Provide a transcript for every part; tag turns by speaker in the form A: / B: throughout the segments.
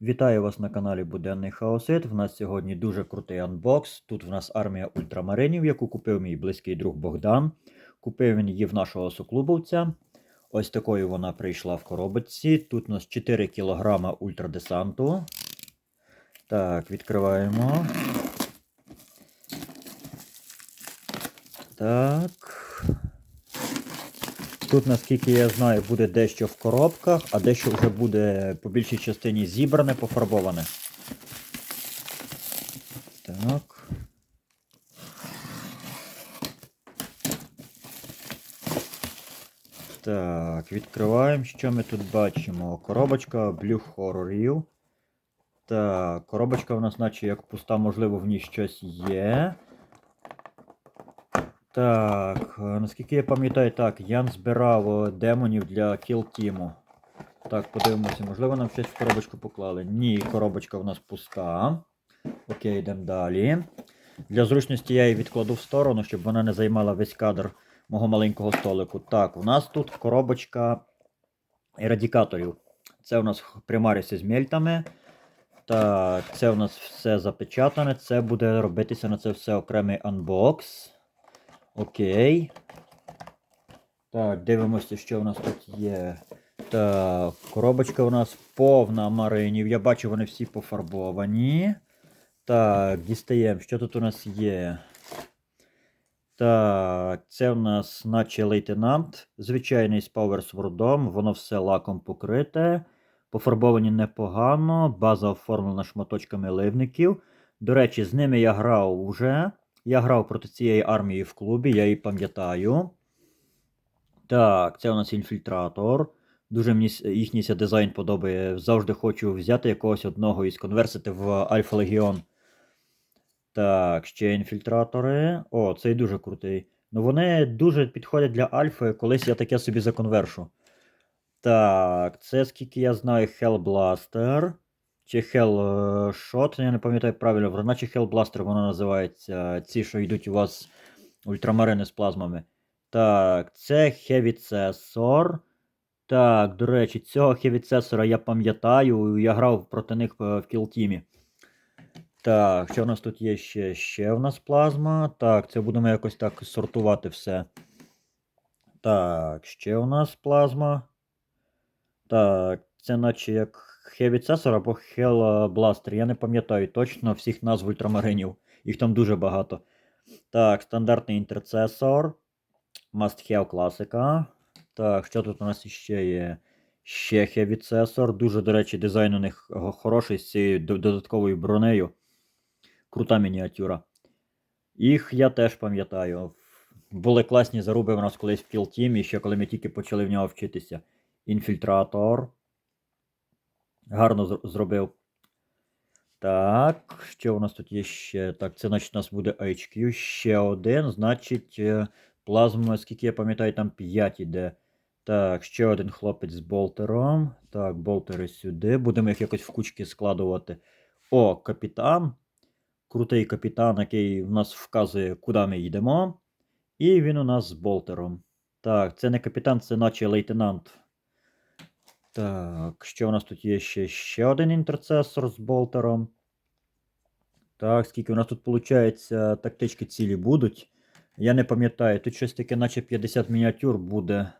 A: Вітаю вас на каналі Буденний Хаосит. В нас сьогодні дуже крутий анбокс. Тут в нас армія ультрамаринів, яку купив мій близький друг Богдан. Купив він її в нашого соклубовця. Ось такою вона прийшла в коробочці. Тут у нас 4 кг ультрадесанту. Так, відкриваємо. Так. Тут, наскільки я знаю, буде дещо в коробках, а дещо вже буде по більшій частині зібране, пофарбоване. Так. Так, відкриваємо. Що ми тут бачимо? Коробочка Blue Horror. Так, коробочка у нас, наче як пуста, можливо, в ній щось є. Так, е, наскільки я пам'ятаю, так, Ян збирав е, демонів для Team. Так, подивимося, можливо, нам щось в коробочку поклали. Ні, коробочка в нас пуста. Окей, йдемо далі. Для зручності я її відкладу в сторону, щоб вона не займала весь кадр мого маленького столику. Так, у нас тут коробочка ерадікаторів. Це у нас примаріси з мельтами. Так, це у нас все запечатане. Це буде робитися на це все окремий анбокс. Окей. Так, дивимося, що у нас тут є. Так, коробочка у нас повна маринів. Я бачу, вони всі пофарбовані. Так, дістаємо, що тут у нас є. Так, це у нас наче лейтенант. Звичайний з пауерсвордом. Воно все лаком покрите. Пофарбовані непогано. База оформлена шматочками ливників. До речі, з ними я грав уже. Я грав проти цієї армії в клубі, я її пам'ятаю. Так, це у нас інфільтратор. Дуже мені їхній дизайн подобає. Завжди хочу взяти якогось одного із конверсити в Альфа Легіон. Так, ще інфільтратори. О, цей дуже крутий. Ну вони дуже підходять для Альфи, колись я таке собі законвершу. Так, це скільки я знаю, Hellblaster. Чи Hellshot, я не пам'ятаю правильно, вона чи Hellblaster вона називається. Ці, що йдуть у вас ультрамарини з плазмами. Так, це Heavy Так, до речі, цього Heavy я пам'ятаю, я грав проти них е, в кілтімі. Так, що в нас тут є ще? Ще в нас плазма. Так, це будемо якось так сортувати все. Так, ще у нас плазма. Так, це наче як Cessor або Blaster. Я не пам'ятаю точно всіх назв ультрамаринів. Їх там дуже багато. Так, стандартний інтерцесор. Must have класика. Так, що тут у нас ще є? Ще Cessor. Дуже, до речі, дизайн у них хороший з цією додатковою бронею. Крута мініатюра. Їх я теж пам'ятаю. Були класні заруби в нас колись в Team, ще коли ми тільки почали в нього вчитися. Інфільтратор. Гарно зробив. Так, що у нас тут є ще? Так, це значить у нас буде HQ. Ще один. Значить, е, плазма, скільки я пам'ятаю, там 5 іде. Так, ще один хлопець з болтером. Так, болтери сюди. Будемо їх якось в кучки складувати. О, капітан. Крутий капітан, який в нас вказує, куди ми їдемо. І він у нас з болтером. Так, це не капітан, це наче лейтенант. Так, що у нас тут є ще? Ще один інтерцесор з болтером. Так, скільки у нас тут, виходить, тактички цілі будуть. Я не пам'ятаю, тут щось таке, наче 50 мініатюр буде.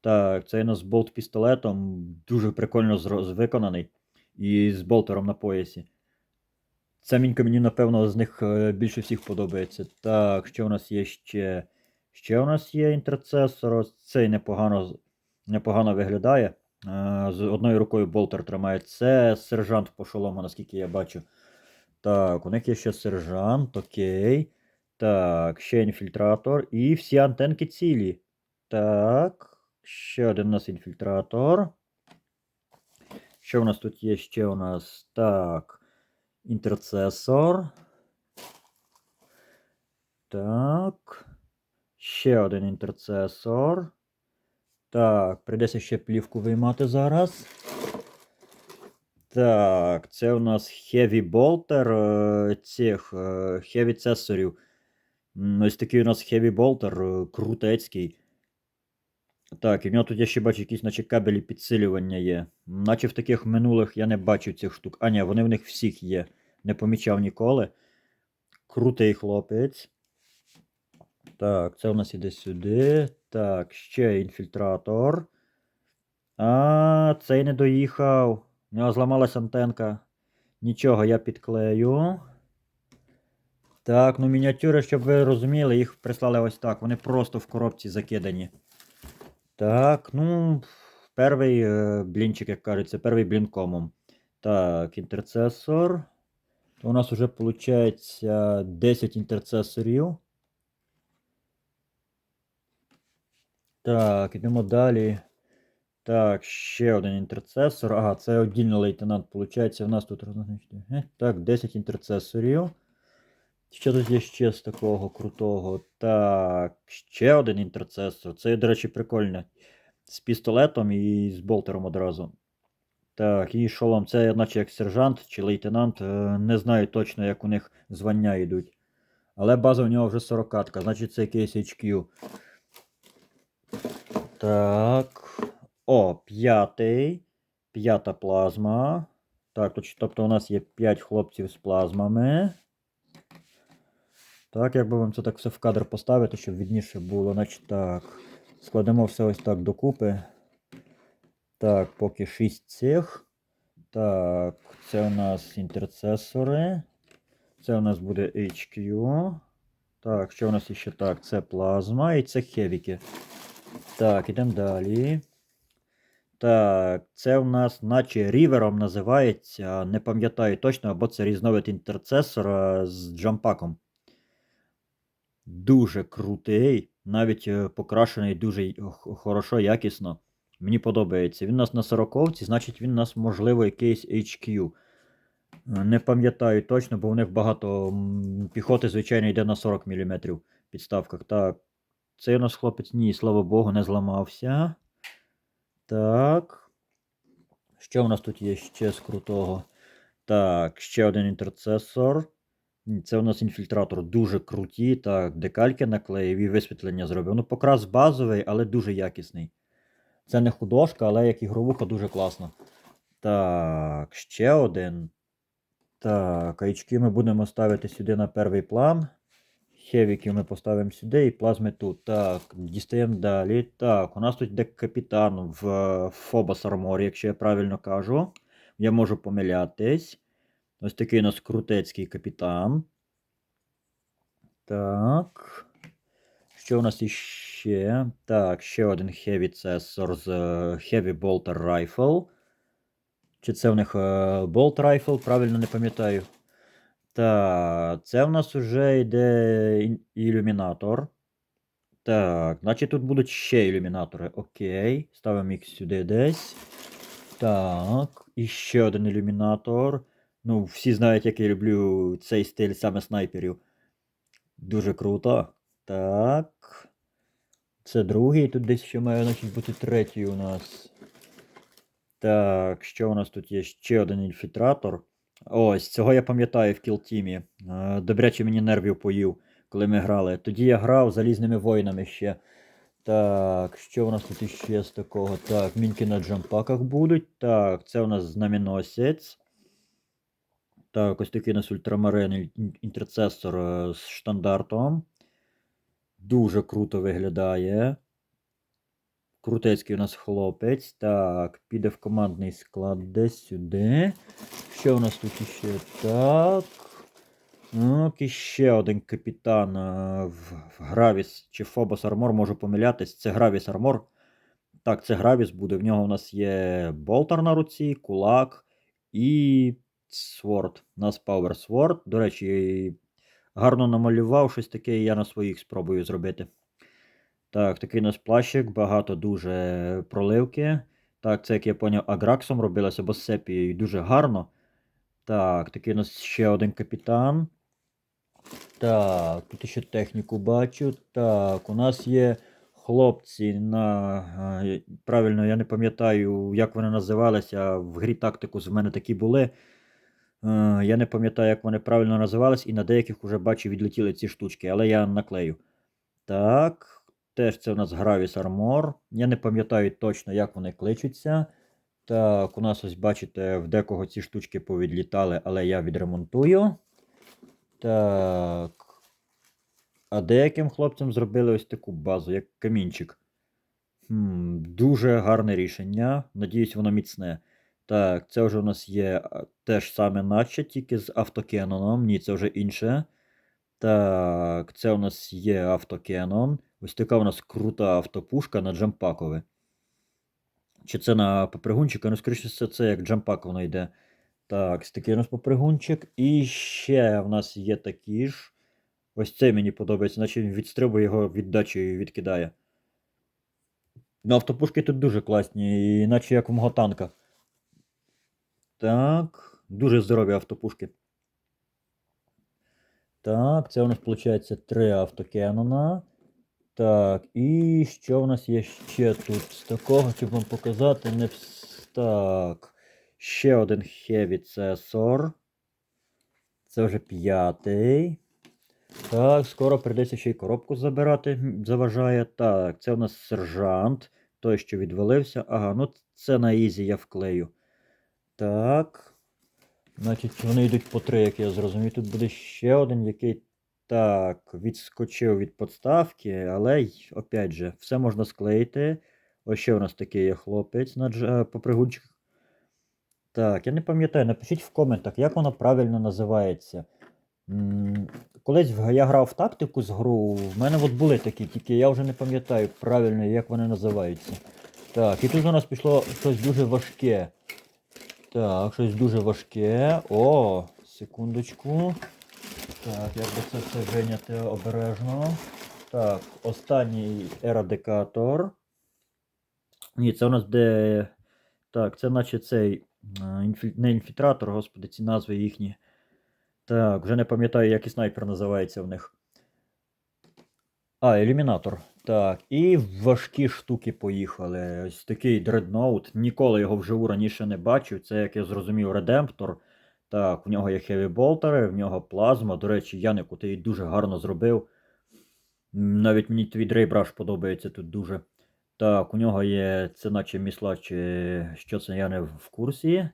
A: Так, це у нас болт пістолетом. Дуже прикольно виконаний. І з болтером на поясі. Ця мінька мені, напевно, з них е, більше всіх подобається. Так, що у нас є ще? Ще у нас є інтерцесор. Цей непогано, непогано виглядає. З одною рукою болтер тримає. Це сержант по шолому, наскільки я бачу. Так, у них є ще сержант, окей. Так, ще інфільтратор. І всі антенки цілі. Так, ще один у нас інфільтратор. Що у нас тут є? Ще у нас. Так. Інтерцесор. Так. Ще один інтерцесор. Так, прийдеться ще плівку виймати зараз. Так, це у нас Heavy е, цих е, Heavy цесорів. Ось такий у нас Heavy е, крутецький. Так, і в нього тут я ще бачу якісь, наче кабелі підсилювання є. Наче в таких минулих я не бачив цих штук. А, ні, вони в них всіх є. Не помічав ніколи. Крутий хлопець. Так, це у нас іде сюди. Так, ще інфільтратор. А, цей не доїхав. У нього зламалась антенка. Нічого, я підклею. Так, ну мініатюри, щоб ви розуміли, їх прислали ось так. Вони просто в коробці закидані. Так, ну, перший е, блінчик, як кажеться, перший блін комом. Так, інтерцесор. У нас вже виходить 10 інтерцесорів. Так, йдемо далі. Так, ще один інтерцесор. Ага, це одільний лейтенант. Получається, у нас тут е, Так, 10 інтерцесорів. Що тут є ще з такого крутого? Так, ще один інтерцесор. Це, до речі, прикольно. З пістолетом і з болтером одразу. Так, і шолом. Це наче як сержант чи лейтенант. Е, Не знаю точно, як у них звання йдуть. Але база у нього вже 40 значить це якийсь HQ. Так. О, п'ятий. П'ята плазма. Так, тобто у нас є 5 хлопців з плазмами. Так, як би вам це так все в кадр поставити, щоб відніше було. Значить так. Складемо все ось так докупи. Так, поки 6 цих. Так, це у нас інтерцесори. Це у нас буде HQ. Так, що у нас ще так? Це плазма і це хевіки. Так, ідемо далі. Так, це у нас, наче рівером називається, не пам'ятаю точно, або це різновид інтерцесора з джампаком. Дуже крутий, навіть е, покрашений дуже хорошо, якісно. Мені подобається. Він у нас на 40 значить він у нас, можливо, якийсь HQ. Е, Не пам'ятаю точно, бо у них багато піхоти, звичайно, йде на 40 мм підставках. Так. Цей у нас хлопець, ні, слава Богу, не зламався. Так. Що у нас тут є ще з крутого? Так, ще один інтерцесор. Це у нас інфільтратор дуже круті. Так, декальки наклеїв і висвітлення зробив. Ну, покрас базовий, але дуже якісний. Це не художка, але як ігровуха дуже класно. Так, ще один. Так, очки ми будемо ставити сюди на перший план. Хевіків ми поставимо сюди і плазми тут. Так, дістаємо далі. Так, у нас тут йде капітан в Phobos Armor, якщо я правильно кажу. Я можу помилятись. Ось такий у нас крутецький капітан. Так. Що у нас іще? Так, ще один Heavy Cessor з Heavy Bolter Rifle. Чи це в них е, Bolt Rifle? Правильно не пам'ятаю. Так, це в нас вже йде ін- ілюмінатор. Так, значить тут будуть ще ілюмінатори. Окей. Ставимо їх сюди десь. Так, і ще один ілюмінатор. Ну, всі знають, як я люблю цей стиль саме снайперів. Дуже круто. Так. Це другий. Тут десь ще має значить, бути третій у нас. Так, що у нас тут є? Ще один інфільтратор. Ось, цього я пам'ятаю в кілтімі. Е, Добряче мені нервів поїв, коли ми грали. Тоді я грав залізними воїнами ще. Так, що у нас тут іще з такого? Так, мінки на джампаках будуть. Так, це у нас знаменосець. Так, ось такий у нас ультрамарин інтерцесор е, з штандартом. Дуже круто виглядає. Крутецький у нас хлопець. Так, піде в командний склад десь сюди. Що у нас тут іще? Так. От іще один капітан е, в, Гравіс чи Фобос Армор, можу помилятись. Це Гравіс Армор. Так, це Гравіс буде. В нього у нас є болтер на руці, кулак і Сворд. У нас Power Sword. До речі, гарно намалював щось таке, я на своїх спробую зробити. Так, такий у нас плащик, багато дуже проливки. Так, це, як я поняв, аграксом робилося, або сепією. Дуже гарно. Так, такий у нас ще один капітан. Так, тут ще техніку бачу. Так, у нас є хлопці на. е, Правильно, я не пам'ятаю, як вони називалися. В грі тактикус в мене такі були. Е, Я не пам'ятаю, як вони правильно називались, і на деяких уже бачу відлетіли ці штучки, але я наклею. Так. Теж це у нас Gravis Armor. Я не пам'ятаю точно, як вони кличуться. Так, у нас ось бачите, в декого ці штучки повідлітали, але я відремонтую. Так. А деяким хлопцям зробили ось таку базу, як камінчик. Хм, дуже гарне рішення. Надіюсь, воно міцне. Так, це вже у нас є а, те ж саме, наче, тільки з автокеноном. Ні, це вже інше. Так, це у нас є автокенон. Ось така у нас крута автопушка на джампакове. Чи це на попригунчика? Ну, скоріше все, це як джампак воно йде. Так, такий у нас попригунчик. І ще в нас є такі ж. Ось цей мені подобається, наче він відстрибує його віддачею і відкидає. Ну, автопушки тут дуже класні, іначе як у мого танка. Так, дуже здорові автопушки. Так, це у нас виходить три автокенона. Так, і що в нас є ще тут? З такого, щоб вам показати, не Так. Ще один Heavy Цесор. Це вже п'ятий. Так, скоро прийдеться ще й коробку забирати, заважає. Так, це у нас сержант. Той, що відвалився. Ага, ну це на ізі я вклею. Так. Значить, вони йдуть по три, як я зрозумів. Тут буде ще один, який так, відскочив від подставки, але опять же, все можна склеїти. Ось ще у нас такий є хлопець на е, попригунчик. Так, я не пам'ятаю, напишіть в коментах, як воно правильно називається. Колись я грав в тактику з гру, в мене от були такі, тільки я вже не пам'ятаю правильно, як вони називаються. Так, і тут у нас пішло щось дуже важке. Так, щось дуже важке. О, секундочку. Так, як би це все виняти обережно. Так, останній ерадикатор. Ні, це у нас де. Так, це наче цей. Не інфільтратор, господи, ці назви їхні. Так, вже не пам'ятаю, як і снайпер називається в них. А, ілюмінатор. Так, і важкі штуки поїхали. Ось такий дредноут. Ніколи його вживу раніше не бачив. Це, як я зрозумів, редемптор. Так, в нього є хеві болтери, в нього плазма. До речі, Янику, ти її дуже гарно зробив. Навіть мені твій дрейбраш подобається тут дуже. Так, у нього є це наче місла, чи що це я не в курсі.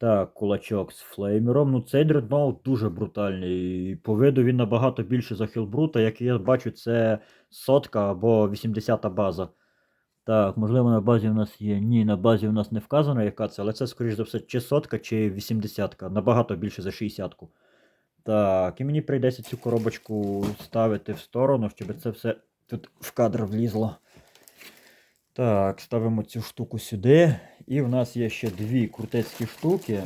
A: Так, кулачок з флеймером. Ну, цей дредноут дуже брутальний. І По виду він набагато більше за Хілбрута. Як я бачу, це сотка або 80-та база. Так, можливо, на базі в нас є. Ні, на базі в нас не вказано, яка це, але це, скоріш за все, чи сотка, чи 80-ка. Набагато більше за 60-ку. Так, і мені прийдеться цю коробочку ставити в сторону, щоб це все тут в кадр влізло. Так, ставимо цю штуку сюди. І в нас є ще дві крутецькі штуки.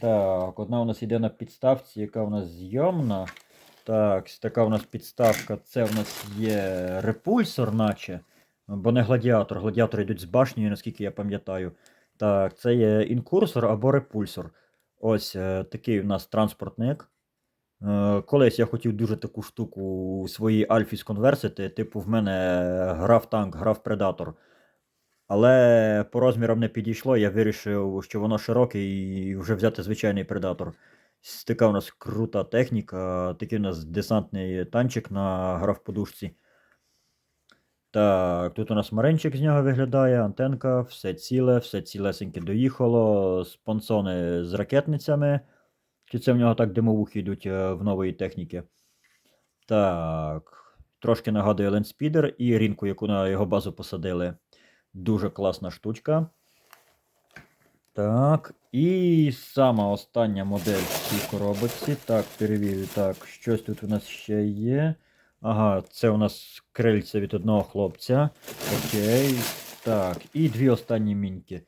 A: Так, одна у нас йде на підставці, яка у нас зйомна. Так, така у нас підставка. Це у нас є репульсор, наче. Бо не гладіатор. Гладіатори йдуть з башнею, наскільки я пам'ятаю. Так, це є інкурсор або репульсор. Ось е, такий у нас транспортник. Е, Колись я хотів дуже таку штуку у своїй Альфі сконверсити. Типу, в мене грав танк, грав предатор. Але по розмірам не підійшло, я вирішив, що воно широке і вже взяти звичайний предатор. Така у нас крута техніка, такий у нас десантний танчик на граф-подушці. Так, тут у нас маринчик з нього виглядає, антенка, все ціле, все цілесеньке доїхало, спонсони з ракетницями. Чи це в нього так димовухи йдуть е, в нової техніки? Так. Трошки нагадує Лендспідер і рінку, яку на його базу посадили. Дуже класна штучка. Так. І сама остання модель в цій коробочці. Так, перевірю. Так, щось тут у нас ще є. Ага, це у нас крильця від одного хлопця. Окей. Так, і дві останні міньки.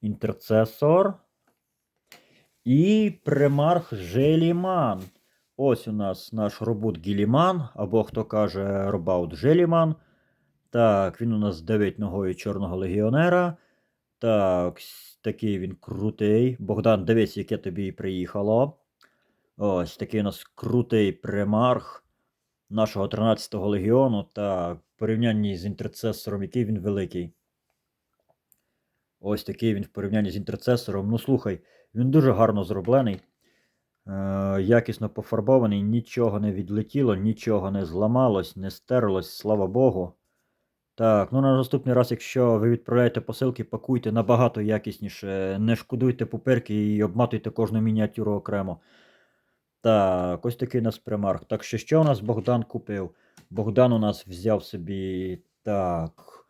A: Інтерцесор. І примарх Желіман. Ось у нас наш робот Гіліман, або хто каже робаут Желіман. Так, він у нас 9 ногою Чорного легіонера. Так, такий він крутий. Богдан, дивись, яке тобі приїхало. Ось такий у нас крутий примарх нашого 13-го легіону. Так, в порівнянні з інтерцесором, який він великий. Ось такий він в порівнянні з інтерцесором. Ну слухай, він дуже гарно зроблений. Е, якісно пофарбований, нічого не відлетіло, нічого не зламалось, не стерлось, слава Богу. Так, ну на наступний раз, якщо ви відправляєте посилки, пакуйте набагато якісніше, не шкодуйте пуперки і обматуйте кожну мініатюру окремо. Так, ось такий у нас примарк. Так що що у нас Богдан купив? Богдан у нас взяв собі так,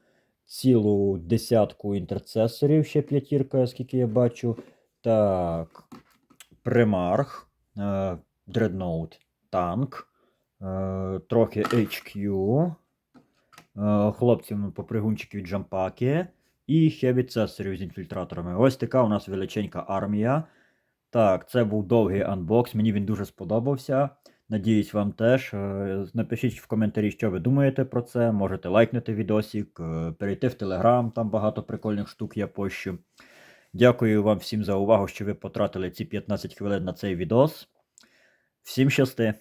A: цілу десятку інтерцесорів, ще п'ятірка, скільки я бачу. Так, примарх, дредноут, танк, трохи HQ, е, хлопцям попригунчики від джампаки і ще від цесарів з інфільтраторами. Ось така у нас величенька армія. Так, це був довгий анбокс, мені він дуже сподобався. Надіюсь, вам теж. Е, Напишіть в коментарі, що ви думаєте про це. Можете лайкнути відосик, е, перейти в Телеграм, там багато прикольних штук я пощу. Дякую вам всім за увагу, що ви потратили ці 15 хвилин на цей відос. Всім щасти!